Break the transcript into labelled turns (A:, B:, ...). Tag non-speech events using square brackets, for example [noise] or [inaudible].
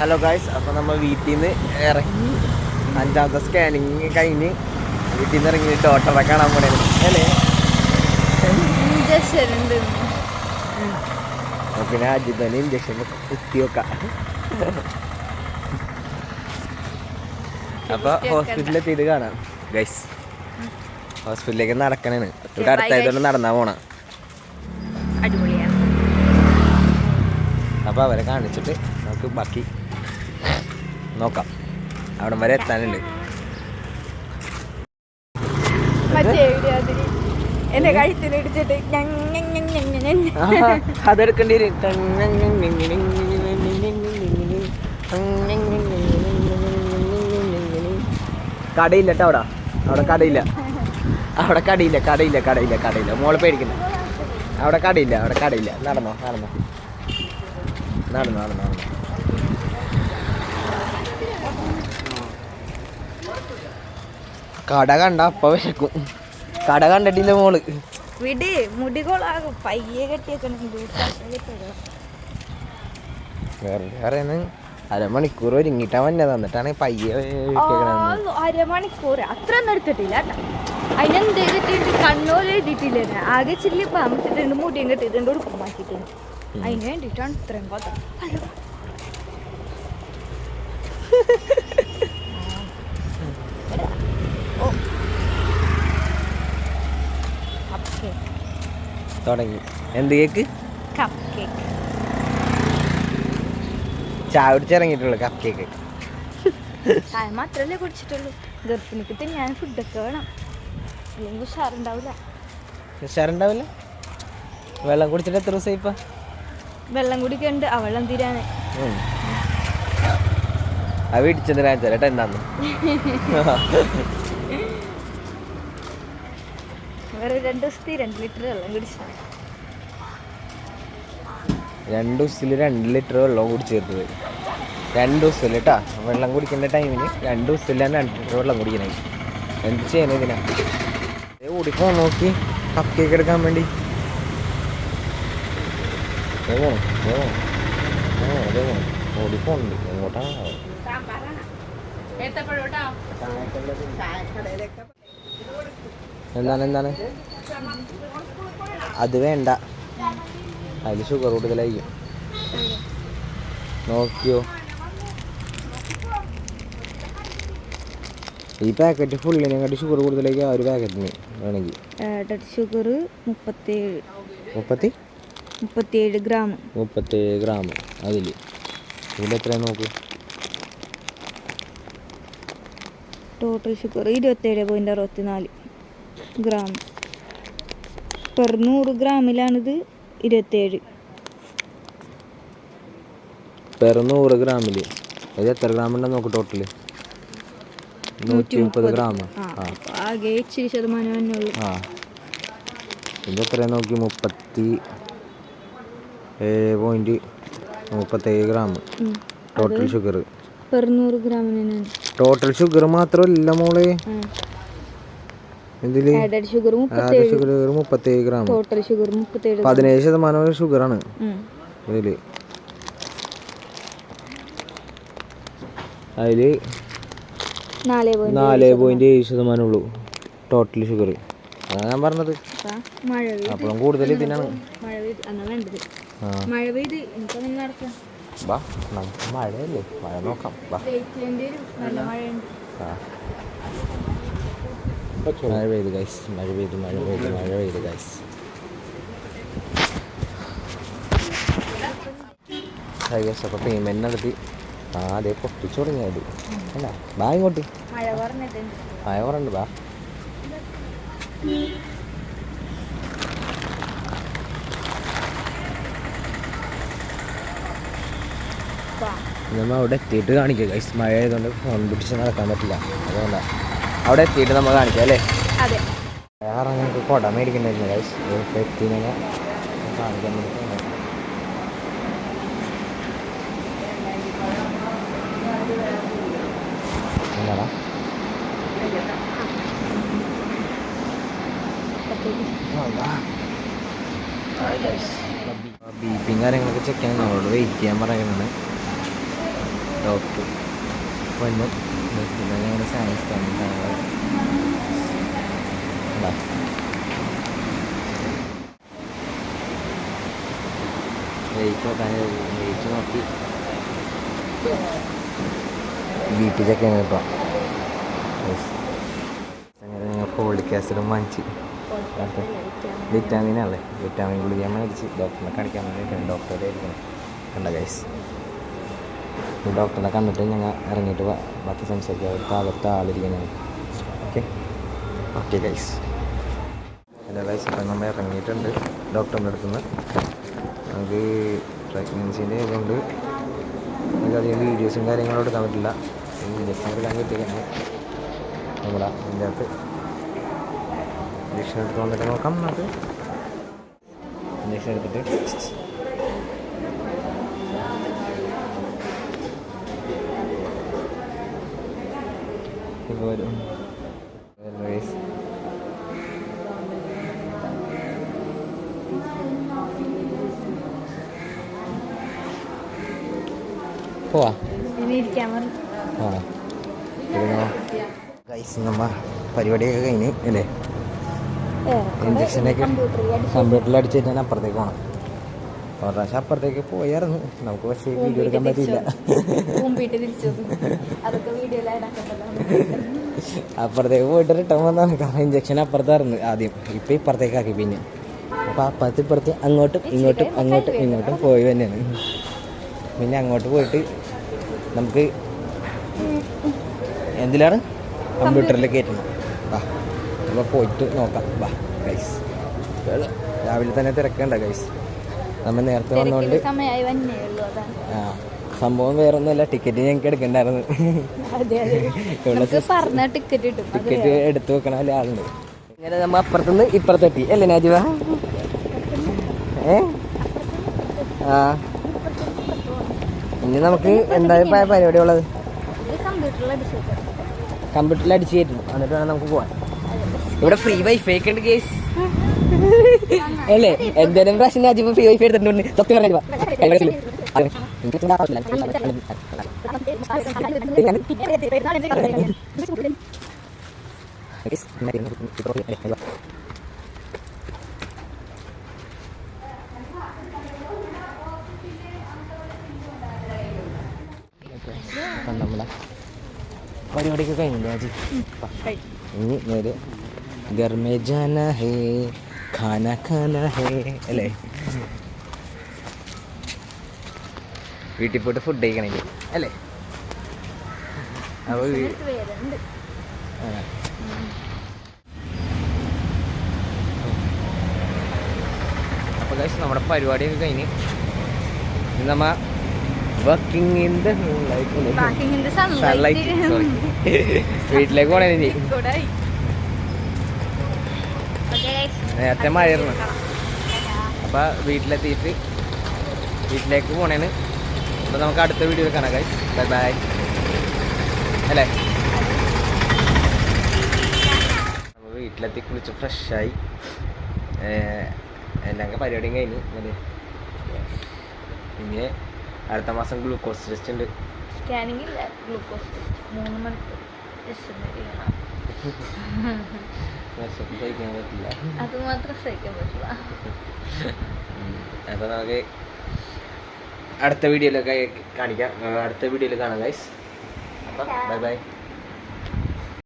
A: Hello guys അപ്പോൾ നമ്മൾ വീട്ടിൽ നിന്ന് ഇറങ്ങി. അഞ്ചാമത്തെ സ്കാനിങ് കഴിഞ്ഞ് വീട്ടിൽ നിന്ന് ഇറങ്ങി ഓട്ടോടെ കാണാൻ പോണേ. അല്ലേ? പിന്നെ അജിതന് ഇഞ്ചക്ഷൻ കുത്തി വെക്കാം അപ്പോൾ ഹോസ്പിറ്റലിൽ എത്തിയിട്ട് കാണാം. ഗൈസ് ഹോസ്പിറ്റലിലേക്ക് നടക്കണേണ്. ഇവിടെ അടുത്തായതുകൊണ്ട് നടന്നാ പോണ.
B: അടിപൊളിയാണ്
A: അപ്പോൾ അവരെ കാണിച്ചിട്ട് നമുക്ക് ബാക്കി നോക്കാം അവിടെ വരെ എത്താനുണ്ട്
B: എന്റെ കഴുത്തിൽ ഇടിച്ചിട്ട്.
A: അതെടുക്കേണ്ടി കടയില്ല കേട്ടോ അവിടെ അവിടെ കടയില്ല അവിടെ കടയില്ല കടയില്ല കടയില്ല കടയില്ല മോൾ പേടിക്കുന്നു അവിടെ കടയില്ല അവിടെ കടയില്ല നടന്നോ നടന്നോ നടന്നോ നടന്നോ നടന്നു കട കണ്ട അപ്പ വിശക്കും. കട കണ്ടിട്ടില്ല മോൾ.
B: വിട് മുടികളാകും പയ്യെ കെട്ടിയേക്കണം
A: വേറെ വേറെ അരമണിക്കൂർ ഒരുങ്ങിട്ടാ വന്നത്. എന്നിട്ടാണ് പയ്യെ
B: അരമണിക്കൂർ. അത്ര ഒന്നും എടുത്തിട്ടില്ല അതിനെന്ത് ചെയ്തിട്ടുണ്ട് കണ്ണൂർ എഴുതിയിട്ടില്ല. ആകെ ചില്ലി പാമ്പിട്ടിട്ടുണ്ട് മുടിയും കെട്ടിയിട്ടുണ്ട്. ഉടുപ്പും മാറ്റിയിട്ടുണ്ട്. അതിന് വേണ്ടിയിട്ടാണ് ഇത്രയും പോത്തം കപ്പ് കേക്ക്
A: തുടങ്ങി. എന്ത് കേക്ക്
B: കപ്പ് കേക്ക്
A: ചായ കുടിച്ചിറങ്ങിയിട്ടുള്ളു കപ്പ് കേക്ക്
B: ചായ മാത്രമല്ലേ കുടിച്ചിട്ടുള്ളൂ. ഗർഭിണിക്ക് ഞാൻ ഫുഡൊക്കെ വേണം. അല്ലെങ്കിൽ ഉഷാറുണ്ടാവില്ല.
A: ഉഷാറുണ്ടാവില്ല? വെള്ളം കുടിച്ചിട്ട് എത്ര ദിവസം ഇപ്പൊ?
B: വെള്ളം കുടിക്കണ്ട്. ആ വെള്ളം തീരാന്.
A: ഉം. അത് ഇടിച്ചത് ചേട്ടാ എന്താന്ന്. [laughs]
B: വേറെ രണ്ട് ദിവസത്തെ രണ്ട് ലിറ്റർ വെള്ളം കുടിച്ചു
A: രണ്ട് ദിവസത്തിൽ രണ്ട് ലിറ്റർ വെള്ളം കുടിച്ചേർത്തത് രണ്ട് ദിവസത്തിൽ കേട്ടാ വെള്ളം കുടിക്കേണ്ട ടൈമിന് രണ്ട് ദിവസത്തിലാണ് രണ്ട് ലിറ്റർ വെള്ളം കുടിക്കണേ. എന്ത് ചെയ്യണേ ഇതിനാ? ദേ ഓടിപ്പോ നോക്കി. കപ്പ് കേക്ക് എടുക്കാൻ വേണ്ടി. ഓടിപ്പോണ്ട് എങ്ങോട്ടാണ്? എന്താണ് എന്താണ്? അത് വേണ്ട. അതിൽ ഷുഗർ കൂടുതലായിരിക്കും. നോക്കിയോ? ഈ പാക്കറ്റ് ഫുള്ളിനെ കണ്ടി ഷുഗർ കൂടുതലേക്ക് ആ ഒരു പാക്കറ്റിന് വേണമെങ്കിൽ.
B: ഷുഗർ മുപ്പത്തേഴ്
A: മുപ്പത്തി?
B: മുപ്പത്തിയേഴ് ഗ്രാം.
A: മുപ്പത്തേഴ് ഗ്രാം അതിൽ ഇതിൽ നോക്ക്.
B: ടോട്ടൽ ഷുഗർ ഇരുപത്തേഴ് പോയിന്റ് അറുപത്തി നാല് ഗ്രാം. പെർ നൂറ് ഗ്രാമിലാണിത് ഇരുപത്തേഴ്
A: പെർ നൂറ് ഗ്രാമിൽ അത് എത്ര ഗ്രാം ഉണ്ടെന്ന് നോക്ക് ടോട്ടൽ നൂറ്റി മുപ്പത്. ഗ്രാം
B: ആ
A: ആ.
B: ആകെ ഇച്ചിരി ശതമാനം
A: ആ. ഇത് നോക്കി? മുപ്പത്തി ഏഴ് പോയിന്റ് മുപ്പത്തേഴ് ഗ്രാം ടോട്ടൽ ഷുഗർ
B: പെർ നൂറ്
A: ടോട്ടൽ ഷുഗർ മാത്രമല്ല മോളെ.
B: ആഡഡ് ഷുഗർ
A: ഷുഗർ മുപ്പത്തേഴ് ഗ്രാം
B: ടോട്ടൽ ഷുഗർ മുപ്പത്തേഴ്
A: പതിനേഴ് ശതമാനം ഷുഗറാണ്
B: ഉം.
A: ഇതിൽ. അതിൽ
B: നാല് പോയിന്റ്
A: ഏഴ് ശതമാനം. ഉള്ളൂ. ടോട്ടൽ ഷുഗർ അതാണ് ഞാൻ പറഞ്ഞത്. അപ്പോഴും കൂടുതൽ ഇതിനാണ്. വാ നമുക്ക് മഴയല്ലേ? മഴ നോക്കാം. വാ ആ. മഴ പെയ്ത് ഗൈസ് മഴ പെയ്ത് മഴ പെയ്ത് മഴ പെയ്ത് ഗൈസ് ഗൈസ് അപ്പോൾ പേയ്മെന്റ് നടത്തി. ആ അതെ പൊട്ടിച്ചു തുടങ്ങിയത് അല്ല ബാ ഇങ്ങോട്ട്.
B: മഴ
A: കുറണ്ട് ബാ. നമ്മൾ അവിടെ എത്തിയിട്ട് കാണിക്കുക ഗൈസ് മഴ ആയതുകൊണ്ട് ഫോൺ പിടിച്ച് നടക്കാൻ പറ്റില്ല. അതുകൊണ്ടാണ് അവിടെ എത്തിയിട്ട് നമ്മൾ കാണിക്കാം അല്ലേ വേറെ ഞങ്ങൾക്ക് കുട മേടിക്കണ്ടായിരുന്നു ബി എത്തി കാണിക്കാൻ. എന്താടാ ബീപ്പിങ് കാര്യങ്ങളൊക്കെ ചെക്ക് ചെയ്യാൻ നമ്മളോട് വെയിറ്റ് ചെയ്യാൻ പറയുന്നുണ്ട് ഡോക്ടർ വന്നു പിന്നെ ഞങ്ങളുടെ സയൻസ് സ്റ്റാൻഡേർഡ് വെയിറ്റ് നോക്കാൻ വെയിറ്റ് നോക്കി. വീട്ടിലൊക്കെയാണ് ഇപ്പം. അങ്ങനെ ഞങ്ങൾ ഫോളിക് ആസിഡും വാങ്ങിച്ച്. വിറ്റാമിൻ അല്ലേ? വിറ്റാമിൻ ഗുളിക മേടിച്ച്. ഡോക്ടറിനെ കാണിക്കാൻ വേണ്ടിയിട്ടാണ് ഡോക്ടറെ ഇരിക്കണം കണ്ട ഗൈസ് ഡോക്ടറിനെ കണ്ടിട്ട് ഞങ്ങൾ ഇറങ്ങിയിട്ട് ബാക്കി സംസാരിക്കാം. ഒരു ഭാഗത്ത് ആളിരിക്കുന്നതാണ് ഓക്കെ ഓക്കെ ഗൈസ് എന്റെ ഗൈസ് ഇപ്പം നമ്മൾ ഇറങ്ങിയിട്ടുണ്ട് ഡോക്ടറിന്റെ അടുത്ത് നിന്ന് നമുക്ക് പ്രഗ്നൻസീന്റെ ഇതുകൊണ്ട് നമുക്ക് അധികം വീഡിയോസും കാര്യങ്ങളും എടുക്കാൻ പറ്റില്ല. ഇഞ്ചക്ഷൻ എടുക്കാൻ കിട്ടിയാണ് നമ്മുടെ ഇതിന്റെ അകത്ത് ഇഞ്ചക്ഷൻ എടുത്ത് വന്നിട്ട് നോക്കാം നമുക്ക്. ഇഞ്ചക്ഷൻ എടുത്തിട്ട് ഇപ്പോൾ വരും. പോവാ. ഗൈസ് നമ്മ പരിപാടിയൊക്കെ കഴിഞ്ഞ് അല്ലേ? ഇഞ്ചക്ഷനൊക്കെ കമ്പ്യൂട്ടറിൽ അടിച്ചിട്ട് ഞാൻ അപ്പുറത്തേക്ക് പോകണം ഒരു പ്രാവശ്യം അപ്പുറത്തേക്ക് പോയായിരുന്നു. നമുക്ക് പക്ഷേ വീഡിയോ എടുക്കാൻ പറ്റിയില്ല. [laughs] [laughs] അപ്പുറത്തേക്ക് പോയിട്ട് റിട്ടേൺ വന്നാണ് കാരണം ഇഞ്ചക്ഷൻ അപ്പുറത്തായിരുന്നു ആദ്യം. ഇപ്പം ഇപ്പുറത്തേക്കാക്കി പിന്നെ. അപ്പോൾ അപ്പുറത്ത് ഇപ്പുറത്ത് അങ്ങോട്ടും ഇങ്ങോട്ടും അങ്ങോട്ടും ഇങ്ങോട്ടും പോയി തന്നെയാണ്. പിന്നെ അങ്ങോട്ട് പോയിട്ട് നമുക്ക് എന്തിലാണ്? കമ്പ്യൂട്ടറിൽ കയറ്റണം. വാ അപ്പോൾ പോയിട്ട് നോക്കാം. വാ ഗൈസ് രാവിലെ തന്നെ തിരക്കണ്ട ഗൈസ് നമ്മൾ നേരത്തെ വന്നുകൊണ്ട് ആ. സംഭവം വേറെ ഒന്നുമല്ല ടിക്കറ്റ് ഞങ്ങൾക്ക് എടുക്കണ്ടായിരുന്നു
B: ടിക്കറ്റ്
A: എടുത്തു വെക്കണ വല്ല ആളുണ്ട്. ഇങ്ങനെ നമ്മ അപ്പുറത്തുനിന്ന് ഇപ്പുറത്തെത്തി. അല്ലേ നാജുവ? ഏ ആ. ഇനി നമുക്ക് എന്താ പ- പരിപാടി ഉള്ളത്
B: ഇത് കമ്പ്യൂട്ടറിൽ അടിച്ചു
A: കമ്പ്യൂട്ടറിൽ അടിച്ചു കയറ്റും. എന്നിട്ട് വേണം നമുക്ക് പോവാൻ. ഇവിടെ ഫ്രീ വൈഫൈ ഒക്കെ ഉണ്ട് കേസ് [laughs] അല്ലേ? എന്തേലും പ്രാവശ്യം രാജ്യം ഫ്രീ വൈഫൈ എടുത്തിട്ടുണ്ട്. സത്യം പറഞ്ഞാ നമ്മളെ പരിപാടിയൊക്കെ കഴിഞ്ഞില്ലേ അജി ഇനി നേരെ ഗർമേ ജാന ഹേ ഖാന ഖാന ഹേ അല്ലേ? വീട്ടിൽ പോയിട്ട് ഫുഡ് കഴിക്കണമെങ്കിൽ അല്ലേ? അപ്പോൾ. അപ്പോൾ guys നമ്മുടെ പരിപാടിയൊക്കെ കഴിഞ്ഞ് നമ്മ വർക്കിംഗ് ഇൻ ദ സൺലൈറ്റ് വീട്ടിലേക്ക് പോണേ ഇനി. നേരത്തെ മഴയായിരുന്നു. അപ്പൊ വീട്ടിലെത്തിയിട്ട് വീട്ടിലേക്ക് പോണേന് അപ്പോൾ നമുക്ക് അടുത്ത വീഡിയോയിൽ കാണാം ഗൈസ് ബൈ ബൈ അല്ലേ? നമ്മൾ വീട്ടിലെത്തി കുളിച്ച് ഫ്രഷായി എല്ലാം പരിപാടിയും കഴിഞ്ഞു അതെ പിന്നെ അടുത്ത മാസം ഗ്ലൂക്കോസ് ടെസ്റ്റ് ഉണ്ട്.
B: സ്കാനിങ് ഇല്ല. ഗ്ലൂക്കോസ് ടെസ്റ്റ് മൂന്ന് മണിക്കൂർ ടെസ്റ്റ് [laughs] അത് മാത്രം സഹിക്കാൻ പറ്റില്ല.
A: അപ്പോൾ നമുക്ക് അടുത്ത വീഡിയോയിലൊക്കെ കാണിക്കാം. അടുത്ത വീഡിയോയിൽ കാണാം ഗൈസ് അപ്പം ബൈ ബൈ